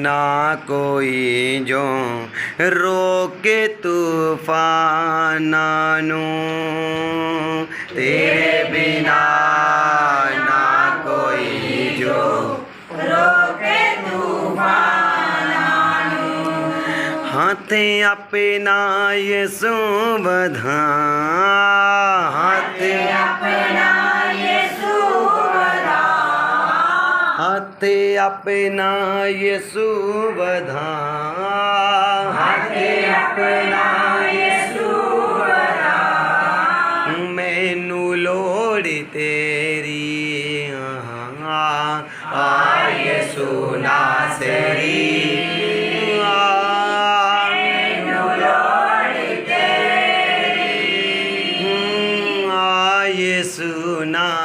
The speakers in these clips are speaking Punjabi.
ਨਾ ਕੋਈ ਜੋ ਰੋਕੇ ਤੂਫਾਨਾਂ ਨੂੰ। ਤੇਰੇ ਬਿਨਾ ਨਾ ਕੋਈ ਜੋ ਹੱਥ ਆਪਣਾ ਯਿਸੂ ਵਧਾ। ਹੱਥ ਹੱਥ ਆਪਣਾ ਯਿਸੂ ਵਧਾ ਹੱਥ ਆਪਣਾ ਯਿਸੂ ਵਧਾ ਮੈਨੂੰ ਲੋੜ ਤੇਰੀ ਆ ਆ ਯਿਸੂ ਨਾਸਰੀ ਮੈਨੂੰ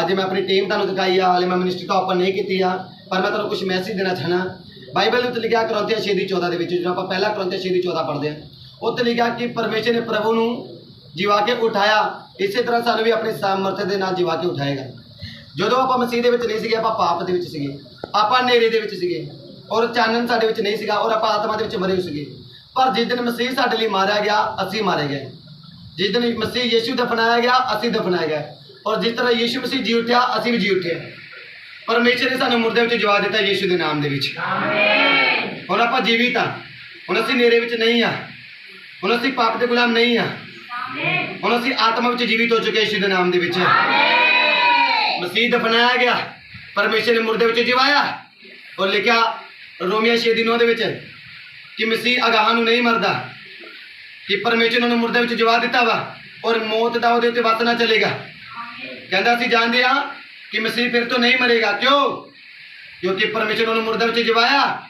ਅੱਜ ਮੈਂ ਆਪਣੀ ਟੀਮ ਤੁਹਾਨੂੰ ਦਿਖਾਈ ਆ, ਹਾਲੇ ਮੈਂ ਮਿਨਿਸਟਰੀ ਤਾਂ ਓਪਨ ਨਹੀਂ ਕੀਤੀ ਆ, ਪਰ ਮੈਂ ਤੁਹਾਨੂੰ ਕੁਝ ਮੈਸੇਜ ਦੇਣਾ ਚਾਹਣਾ ਬਾਈਬਲ ਵਿੱਚ ਲਿਖਿਆ ਕਰੋਂਥੀਆਂ 6 ਦੀ 14 ਦੇ ਵਿੱਚ, ਜਦੋਂ ਆਪਾਂ ਪਹਿਲਾ ਕਰੋਂਥੀਆਂ 6 ਦੀ 14 ਪੜ੍ਹਦੇ ਆ, ਉੱਥੇ ਲਿਖਿਆ ਕਿ ਪਰਮੇਸ਼ਰ ਨੇ ਪ੍ਰਭੂ ਨੂੰ ਜਿਵਾ ਕੇ ਉਠਾਇਆ, ਇਸੇ ਤਰ੍ਹਾਂ ਸਾਨੂੰ ਵੀ ਆਪਣੀ ਸਾਮਰਥ ਦੇ ਨਾਲ ਜਿਵਾ ਕੇ ਉਠਾਏਗਾ। ਜਦੋਂ ਆਪਾਂ ਮਸੀਹ ਦੇ ਵਿੱਚ ਨਹੀਂ ਸੀਗੇ, ਆਪਾਂ ਪਾਪ ਦੇ ਵਿੱਚ ਸੀਗੇ, ਆਪਾਂ ਹਨੇਰੇ ਦੇ ਵਿੱਚ ਸੀਗੇ, ਔਰ ਚਾਨਣ ਸਾਡੇ ਵਿੱਚ ਨਹੀਂ ਸੀਗਾ, ਔਰ ਆਪਾਂ ਆਤਮਾ ਦੇ ਵਿੱਚ ਮਰੇ ਹੋਏ ਸੀਗੇ। ਪਰ ਜਿਸ ਦਿਨ ਮਸੀਹ ਸਾਡੇ ਲਈ ਮਾਰਿਆ ਗਿਆ, ਅਸੀਂ ਮਾਰੇ ਗਏ। ਜਿਸ ਦਿਨ ਮਸੀਹ ਯੀਸ਼ੂ ਦਫਨਾਇਆ ਗਿਆ, ਅਸੀਂ ਦਫਨਾਏ ਗਏ। ਔਰ ਜਿਸ ਤਰ੍ਹਾਂ ਯੀਸ਼ੂ ਮਸੀਹ ਜੀ ਉੱਠਿਆ ਅਸੀਂ ਵੀ ਜੀ ਉੱਠੇ ਪਰਮੇਸ਼ਰ ਨੇ ਸਾਨੂੰ ਮੁਰਦੇ ਵਿੱਚ ਜਵਾਬ ਦਿੱਤਾ ਯੀਸ਼ੂ ਦੇ ਨਾਮ ਦੇ ਵਿੱਚ। ਹੁਣ ਆਪਾਂ ਜੀਵਿਤ ਹਾਂ। ਹੁਣ ਅਸੀਂ ਨੇਰੇ ਵਿੱਚ ਨਹੀਂ ਆ ਹੁਣ ਅਸੀਂ ਪਾਪ ਦੇ ਗੁਲਾਮ ਨਹੀਂ ਆ ਹੁਣ ਅਸੀਂ ਆਤਮਾ ਵਿੱਚ ਜੀਵਿਤ ਹੋ ਚੁੱਕੇ ਯੀਸ਼ੂ ਦੇ ਨਾਮ ਦੇ ਵਿੱਚ। ਮਸੀਹ ਦਫਨਾਇਆ ਗਿਆ। ਪਰਮੇਸ਼ਰ ਨੇ ਮੁਰਦੇ ਵਿੱਚ ਜਿਵਾਇਆ। ਔਰ ਲਿਖਿਆ ਰੋਮੀਆ 6 ਦੀ ਨੌ ਦੇ ਵਿੱਚ ਕਿ ਮਸੀਹ ਅਗਾਹ ਨੂੰ ਨਹੀਂ ਮਰਦਾ। ਕਿ ਪਰਮੇਸ਼ਰ ਨੇ ਉਹਨੂੰ ਮੁਰਦੇ ਵਿੱਚ ਜਵਾ ਦਿੱਤਾ ਵਾ। ਔਰ ਮੌਤ ਦਾ ਉਹਦੇ ਉੱਤੇ ਵਸ ਨਾ ਚੱਲੇਗਾ। ਕਹਿੰਦਾ ਅਸੀਂ ਜਾਣਦੇ ਹਾਂ ਕਿ ਮਸੀਹ ਫਿਰ ਤੋਂ ਨਹੀਂ ਮਰੇਗਾ। ਕਿਉਂ? ਕਿਉਂਕਿ ਪਰਮੇਸ਼ਰ ਉਹਨੂੰ ਮੁਰਦੇ ਵਿੱਚ ਜਿਵਾਇਆ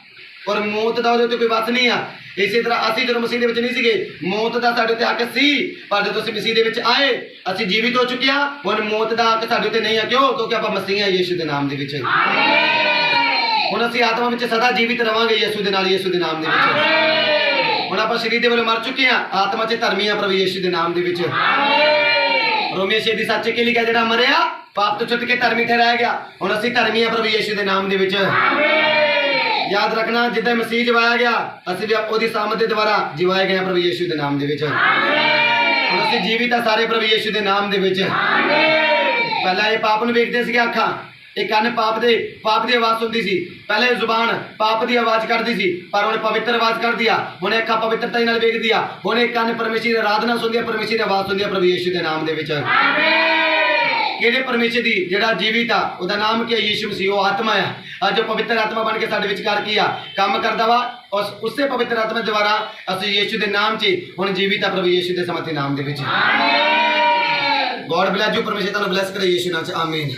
ਔਰ ਮੌਤ ਦਾ ਉਹਦੇ ਉੱਤੇ ਕੋਈ ਵਸ ਨਹੀਂ ਆ। ਇਸੇ ਤਰ੍ਹਾਂ ਅਸੀਂ ਜਦੋਂ ਮਸੀਹ ਦੇ ਵਿੱਚ ਨਹੀਂ ਸੀਗੇ ਮੌਤ ਦਾ ਸਾਡੇ ਉੱਤੇ ਹੱਕ ਸੀ। ਪਰ ਜਦੋਂ ਅਸੀਂ ਮਸੀਹ ਦੇ ਵਿੱਚ ਆਏ ਅਸੀਂ ਜੀਵਿਤ ਹੋ ਚੁੱਕੇ ਹਾਂ ਹੁਣ ਮੌਤ ਦਾ ਹੱਕ ਸਾਡੇ ਉੱਤੇ ਨਹੀਂ ਆ। ਕਿਉਂ? ਕਿਉਂਕਿ ਆਪਾਂ ਮਸੀਹ ਆ ਯੀਸ਼ੂ ਦੇ ਨਾਮ ਦੇ ਵਿੱਚ। ਹੁਣ ਅਸੀਂ ਆਤਮਾ ਵਿੱਚ ਸਦਾ ਜੀਵਿਤ ਰਵਾਂਗੇ ਯੀਸ਼ੂ ਦੇ ਨਾਲ ਯੀਸ਼ੂ ਦੇ ਨਾਮ ਦੇ ਵਿੱਚ। ਹੁਣ ਆਪਾਂ ਸਰੀਰ ਦੇ ਵੱਲੋਂ ਮਰ ਚੁੱਕੇ ਹਾਂ ਆਤਮਾ 'ਚ ਧਰਮੀ ਆ ਪ੍ਰਭੂ ਯੀਸ਼ੂ ਦੇ ਨਾਮ ਦੇ ਵਿੱਚ। ਛੇ ਦੀ ਸੱਚ ਕੇ ਲਿਖਿਆ ਜਿਹੜਾ ਮਰਿਆ ਪਾਪ ਤੋਂ ਛੁੱਟ ਕੇ ਧਰਮੀ ਠਹਿਰਾਇਆ ਗਿਆ। ਹੁਣ ਅਸੀਂ ਧਰਮੀ ਆ ਪ੍ਰਭੂ ਯੀਸ਼ੂ ਦੇ ਨਾਮ ਦੇ ਵਿੱਚ। ਯਾਦ ਰੱਖਣਾ ਜਿੱਦਾਂ ਮਸੀਹ ਜਵਾਇਆ ਗਿਆ ਅਸੀਂ ਵੀ ਉਹਦੀ ਸਾਮਤ ਦੇ ਦੁਆਰਾ ਜਿਵਾਏ ਗਏ ਪ੍ਰਭੂ ਯੀਸ਼ੂ ਦੇ ਨਾਮ ਦੇ ਵਿੱਚ। ਹੁਣ ਅਸੀਂ ਜੀਵਿਤ ਆ ਸਾਰੇ ਪ੍ਰਭੂ ਯੀਸ਼ੂ ਦੇ ਨਾਮ ਦੇ ਵਿੱਚ। ਪਹਿਲਾਂ ਇਹ ਪਾਪ ਨੂੰ ਵੇਖਦੇ ਸੀਗੇ ਅੱਖਾਂ। ਇਹ ਕੰਨ ਪਾਪ ਦੇ ਪਾਪ ਦੀ ਆਵਾਜ਼ ਸੁਣਦੀ ਸੀ। ਪਹਿਲਾਂ ਜ਼ੁਬਾਨ ਪਾਪ ਦੀ ਆਵਾਜ਼ ਕੱਢਦੀ ਸੀ ਪਰ ਹੁਣ ਪਵਿੱਤਰ ਆਵਾਜ਼ ਕੱਢਦੀ ਆ। ਹੁਣ ਇਹ ਅੱਖਾਂ ਪਵਿੱਤਰਤਾ ਨਾਲ ਵੇਖਦੀ ਆ। ਹੁਣ ਇਹ ਕੰਨ ਪਰਮੇਸ਼ਰ ਦੀ ਆਰਾਧਨਾ ਸੁਣਦੀ ਆ ਪਰਮੇਸ਼ਰ ਦੀ ਆਵਾਜ਼ ਸੁਣਦੀ ਆ ਪ੍ਰਭੂ ਯੀਸ਼ੂ ਦੇ ਨਾਮ ਦੇ ਵਿੱਚ। ਕਿਹੜੇ ਪਰਮੇਸ਼ਰ ਦੀ ਜਿਹੜਾ ਜੀਵਿਤ ਆ ਉਹਦਾ ਨਾਮ ਕੀ ਹੈ ਯੀਸ਼ੂ ਮਸੀਹ ਉਹ ਆਤਮਾ ਆ। ਅੱਜ ਉਹ ਪਵਿੱਤਰ ਆਤਮਾ ਬਣ ਕੇ ਸਾਡੇ ਵਿਚਕਾਰ ਕੀ ਆ? ਕੰਮ ਕਰਦਾ ਵਾ। ਉਸ ਉਸੇ ਪਵਿੱਤਰ ਆਤਮਾ ਦੁਆਰਾ ਅਸੀਂ ਯੀਸ਼ੂ ਦੇ ਨਾਮ 'ਚ ਹੁਣ ਜੀਵਿਤ ਆ ਪ੍ਰਭੂ ਯੀਸ਼ੂ ਦੇ ਸਮਰਥੀ ਨਾਮ ਦੇ ਵਿੱਚ। ਗੋਡ ਬlesਸ ਯੂ ਪਰਮੇਸ਼ਰ ਤੁਹਾਨੂੰ ਬlesਸ ਕਰੇ ਯੀਸ਼ੂ ਨਾਮ 'ਚ। ਆਮੀਨ।